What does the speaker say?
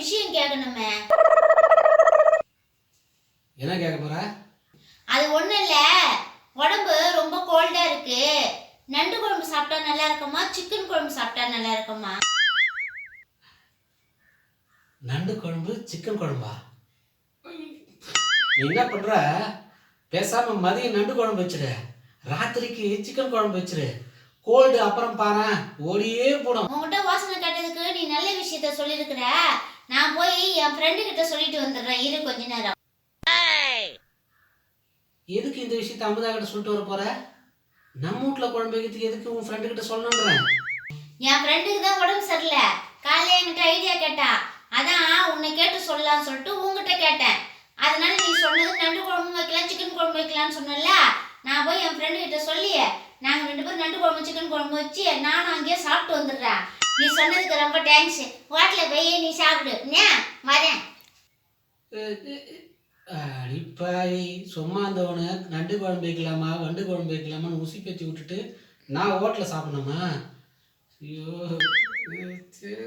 விஷயம் கேட்கணுமே. என்ன கேட்க போற? அது ஒண்ணும் இல்ல. உடம்பு ரொம்ப கோல்டா இருக்கு. நண்டு குழம்பு சாப்பிட்டா நல்லா இருக்குமா? சிக்கன் குழம்பு சாப்பிட்டா நல்லா இருக்குமா? நண்டு குழம்பு சிக்கன் குழம்பா? நீ என்ன பண்ற? பேசாம மதியம் நண்டு குழம்பு வச்சிரு. ராத்திரிக்கு சிக்கன் குழம்பு வச்சிரு. கோல்டு அப்புறம் பாரு ஓடியே போடும். உன்கிட்ட வாசனை கேட்டதுக்கு நீ நல்ல விஷயத்த சொல்லியிருக்கிற. நான் போய் என் ஃப்ரெண்டு கிட்ட சொல்லிட்டு வந்துடுறேன். இரு கொஞ்ச நேரம். எதுக்கு இந்த விஷயத்த அமுதா கிட்ட சொல்லிட்டு வர போற? நம்ம வீட்ல குழம்பு வைக்கிறதுக்கு எதுக்கு உன் ஃப்ரெண்டு கிட்ட சொல்லணுன்றேன் என் ஃப்ரெண்டுக்கு தான் உடம்பு சரியில்லை. காலையில என்கிட்ட ஐடியா கேட்டா. அதான் உன்னை கேட்டு சொல்லலாம்னு சொல்லிட்டு உன்கிட்ட கேட்டேன். அதனால நீ சொன்னது நண்டு குழம்பு வைக்கலாம் சிக்கன் குழம்பு வைக்கலாம்னு சொன்னல நான் போய் என் ஃப்ரெண்டு கிட்ட சொல்லி நாங்க ரெண்டு பேரும் நண்டு குழம்பு சிக்கன் குழம்பு வச்சு நானும் அங்கேயே சாப்பிட்டு வந்துடுறேன். நீ சொன்னதுக்கு ரொம்ப தேங்க்ஸ் ஹோட்டலில் போய் நீ சாப்பிடு. ஏன் வரேன். அடிப்பாரி சும்மா இருந்தவனு நண்டு குழம்பு வைக்கலாமா வண்டு குழம்பு வைக்கலாமான்னு உசி பேத்தி விட்டுட்டு நான் ஹோட்டலில் சாப்பிடணுமா? ஐயோ சரி